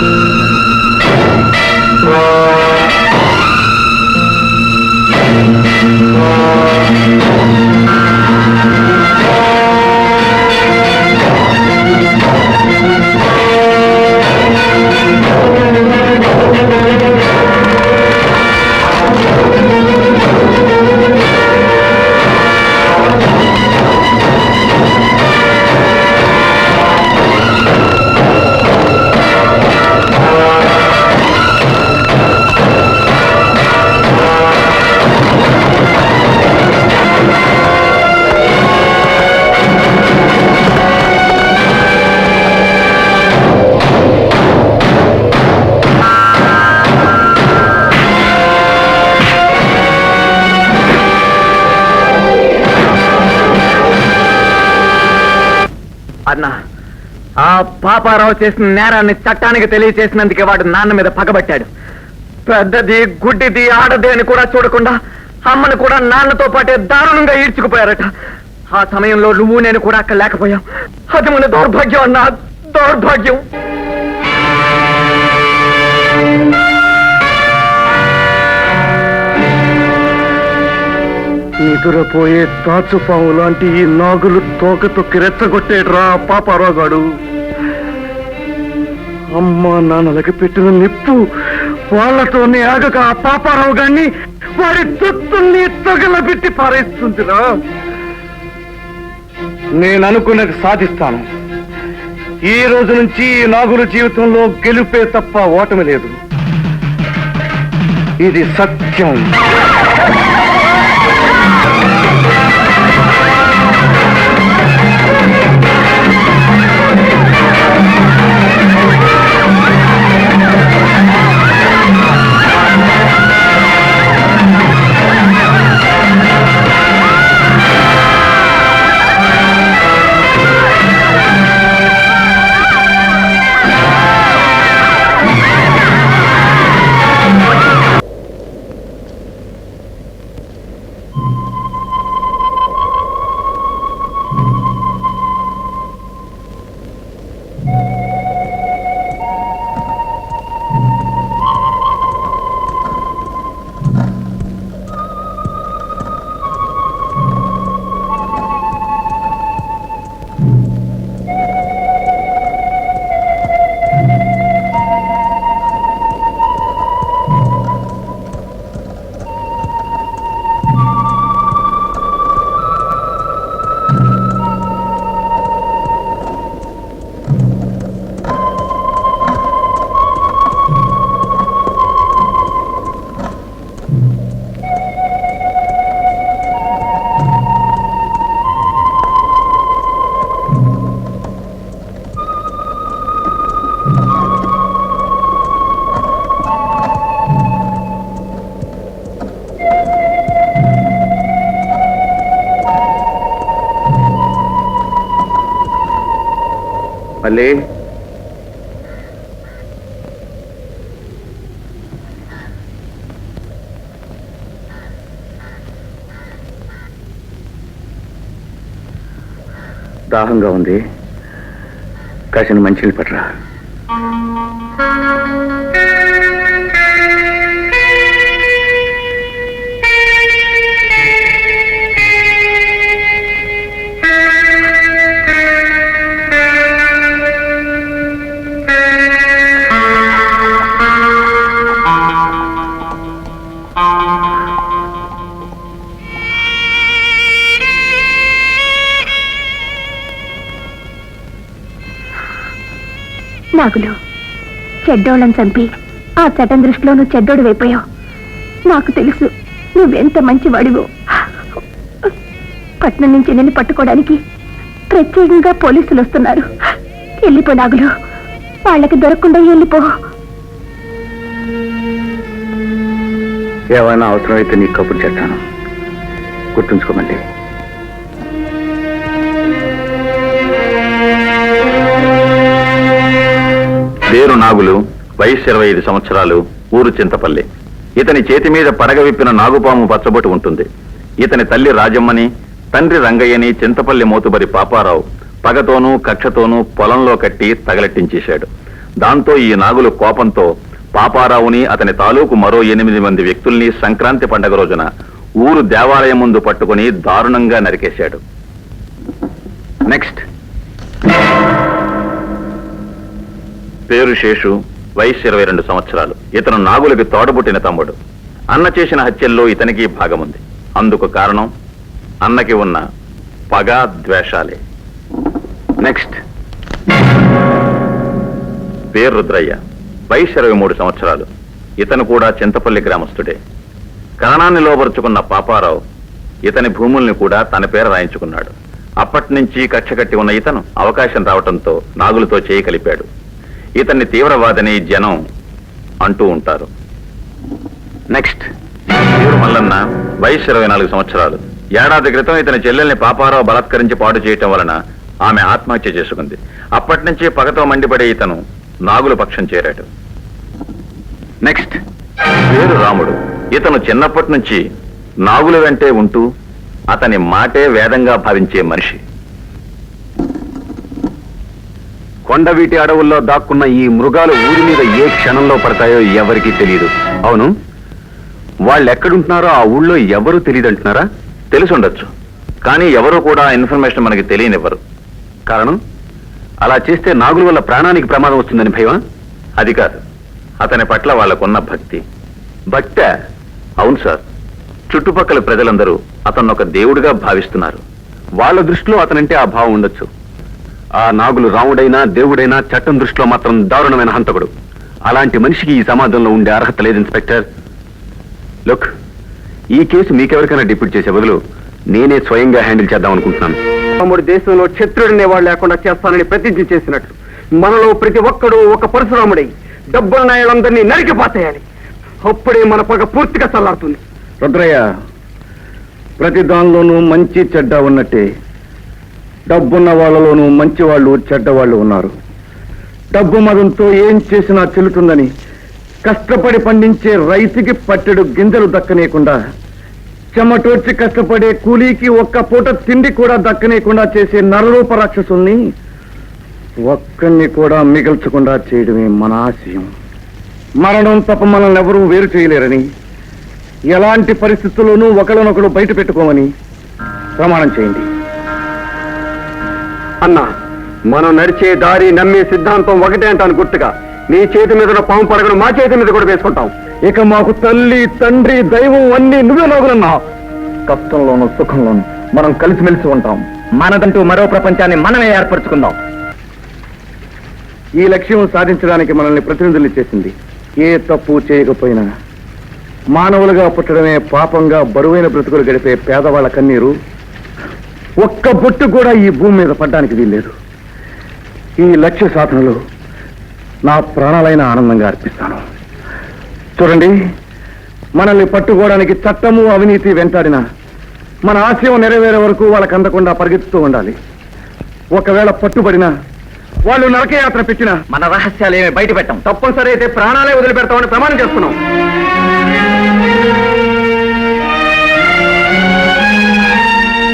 Música అన్నా ఆ పాపారావు చేసిన నేరాన్ని చట్టానికి తెలియచేసినందుకే వాడు నాన్న మీద పగబట్టాడు. పెద్దది గుడ్డిది ఆడది అని కూడా చూడకుండా అమ్మను కూడా నాన్నతో పాటే దారుణంగా ఈడ్చుకుపోయారట. ఆ సమయంలో నువ్వు నేను కూడా అక్కడ లేకపోయాం. అది మన దౌర్భాగ్యం అన్నా దౌర్భాగ్యం. నిదురపోయే తాచుపాము లాంటి ఈ నాగులు తోకతో తొక్కి రెచ్చగొట్టేట్రా పాపారాగాడు. అమ్మ నాన్నలకి పెట్టిన నిప్పు వాళ్ళతోనే ఆగక ఆ పాపారావు గాన్ని వాడి తుత్తుల్ని తగలబెట్టి పారేస్తుందిరా. నేను అనుకున్నది సాధిస్తాను. ఈ రోజు నుంచి ఈ నాగుల జీవితంలో గెలుపే తప్ప ఓటమి లేదు. ఇది సత్యం. మళ్ళీ. దాహంగా ఉంది. కాసిన మంచి పట్టరా. నాగులు చెడ్డోళ్ళని చంపి ఆ చటం దృష్టిలో నువ్వు చెడ్డోడు అయిపోయావు నాకు తెలుసు నువ్వెంత మంచివాడివో. పట్నం నుంచి నిన్ను పట్టుకోవడానికి ప్రత్యేకంగా పోలీసులు వస్తున్నారు. వెళ్ళిపో నాగులు. వాళ్ళకి దొరకకుండా వెళ్ళిపో. ఏమైనా అవసరమైతే నీకు కబుర్ చేస్తాను. గుర్తుంచుకోమండి. పేరు నాగులు వయసు ఇరవై ఐదు సంవత్సరాలు ఊరు చింతపల్లి. ఇతని చేతి మీద పడగ విప్పిన నాగుపాము పచ్చబొట్టు ఉంటుంది. ఇతని తల్లి రాజమ్మని తండ్రి రంగయ్యని చింతపల్లి మోతుబరి పాపారావు పగతోనూ కక్షతోనూ పొలంలో కట్టి తగలెట్టించేశాడు. దాంతో ఈ నాగులు కోపంతో పాపారావుని అతని తాలూకు మరో ఎనిమిది మంది వ్యక్తుల్ని సంక్రాంతి పండగ రోజున ఊరు దేవాలయం ముందు పట్టుకుని దారుణంగా నరికేశాడు. నెక్స్ట్. పేరు శేషు వయసు ఇరవై రెండు సంవత్సరాలు. ఇతను నాగులకి తోడబుట్టిన తమ్ముడు. అన్న చేసిన హత్యల్లో ఇతనికి భాగముంది. అందుకు కారణం అన్నకి ఉన్న పగ ద్వేషాలే. నెక్స్ట్ పేరు రుద్రయ్య వయసు ఇరవై మూడు సంవత్సరాలు. ఇతను కూడా చింతపల్లి గ్రామస్తుడే. కరణాన్ని లోపరుచుకున్న పాపారావు ఇతని భూముల్ని కూడా తన పేరు రాయించుకున్నాడు. అప్పటి నుంచి కక్ష కట్టి ఉన్న ఇతను అవకాశం రావటంతో నాగులతో చేయి కలిపాడు. ఇతన్ని తీవ్రవాదని జనం అంటూ ఉంటారు. నెక్స్ట్ పేరు మల్లన్న వయసు ఇరవై నాలుగు సంవత్సరాలు. ఏడాది క్రితం ఇతని చెల్లెల్ని పాపారావు బలాత్కరించి పాటు చేయటం వలన ఆమె ఆత్మహత్య చేసుకుంది. అప్పటి నుంచి పగతో మండిపడే ఇతను నాగుల పక్షం చేరాడు. నెక్స్ట్ పేరు రాముడు. ఇతను చిన్నప్పటి నుంచి నాగుల వెంటే ఉంటూ అతని మాటే వేదంగా భావించే మనిషి. కొండవీటి అడవుల్లో దాక్కున్న ఈ మృగాలు ఊరి మీద ఏ క్షణంలో పడతాయో ఎవరికీ తెలియదు అవును? వాళ్ళు ఎక్కడుంటున్నారో ఆ ఊళ్ళో ఎవరు తెలియదు అంటున్నారా ఉండొచ్చు కానీ ఎవరు కూడా ఆ ఇన్ఫర్మేషన్ మనకి తెలియనివ్వరు. కారణం? అలా చేస్తే నాగుల వల్ల ప్రాణానికి ప్రమాదం వస్తుందని భయమా? అది కాదు. అతని పట్ల వాళ్ళకున్న భక్తి. భక్త? అవును సార్. చుట్టుపక్కల ప్రజలందరూ అతను ఒక దేవుడిగా భావిస్తున్నారు. వాళ్ళ దృష్టిలో అతనంటే ఆ భావం ఉండొచ్చు. ఆ నాగులు రాముడైనా దేవుడైనా చట్టం దృష్టిలో మాత్రం దారుణమైన హంతకుడు. అలాంటి మనిషికి ఈ సమాజంలో ఉండే అర్హత లేదు ఇన్స్పెక్టర్. లుక్ ఈ కేసు మీకెవరికైనా డిప్యూట్ చేసే బదులు నేనే స్వయంగా హ్యాండిల్ చేద్దాం అనుకుంటున్నాను. తమ్ముడు దేశంలో క్షత్రుడినే వాళ్ళు లేకుండా చేస్తానని ప్రతిజ్ఞ చేసినట్లు మనలో ప్రతి ఒక్కడూ ఒక పరశురాముడై డబ్బుల నాయలందరినీ నరికిపాతేయాలి అప్పుడే మన పగ పూర్తిగా చల్లారుతుంది. రుద్రయ్య ప్రతి దానిలోనూ మంచి చెడ్డ ఉన్నట్టే. డబ్బున్న వాళ్ళలోనూ మంచి వాళ్ళు చెడ్డవాళ్ళు ఉన్నారు. డబ్బు మదంతో ఏం చేసినా చెల్లుతుందని కష్టపడి పండించే రైతుకి పట్టెడు గింజలు దక్కనేయకుండా చెమటోడ్చి కష్టపడే కూలీకి ఒక్క పూట తిండి కూడా దక్కనేయకుండా చేసే నరరూప రాక్షసుల్ని ఒక్కరిని కూడా మిగల్చకుండా చేయడమే మన ఆశయం. మరణం తప్ప మనల్ని ఎవరూ వేరు చేయలేరని ఎలాంటి పరిస్థితుల్లోనూ ఒకరినొకరు బయట పెట్టుకోమని ప్రమాణం చేయండి. అన్నా మనం నడిచే దారి నమ్మే సిద్ధాంతం ఒకటే అంటాను గుర్తుగా. నీ చేతి మీద పాము పడగను మా చేతి మీద కూడా వేసుకుంటాం. ఇక మాకు తల్లి తండ్రి దైవం అన్ని నువ్వే నాగులన్నా కష్టంలోనూ సుఖంలోనూ మనం కలిసిమెలిసి ఉంటాం. మనదంటూ మరో ప్రపంచాన్ని మనమే ఏర్పరచుకుందాం. ఈ లక్ష్యం సాధించడానికి మనల్ని ప్రతినిధులు చేసింది ఏ తప్పు చేయకపోయినా మానవులుగా పుట్టడమే పాపంగా బరువైన బ్రతుకులు గడిపే పేదవాళ్ళ కన్నీరు ఒక్క బొట్టు కూడా ఈ భూమి మీద పడ్డానికి వీల్లేదు. ఈ లక్ష్య సాధనలో నా ప్రాణాలైన ఆనందంగా అర్పిస్తాను. చూడండి మనల్ని పట్టుకోవడానికి చట్టము అవినీతి వెంటాడిన మన ఆశయం నెరవేరే వరకు వాళ్ళకి అందకుండా పరిగెత్తుతూ ఉండాలి. ఒకవేళ పట్టుబడినా వాళ్ళు నరకయాత్ర పెట్టినా మన రహస్యాలు ఏమి బయట పెట్టాం తప్పనిసరి అయితే ప్రాణాలే వదిలిపెడతామని ప్రమాణం చేస్తున్నాం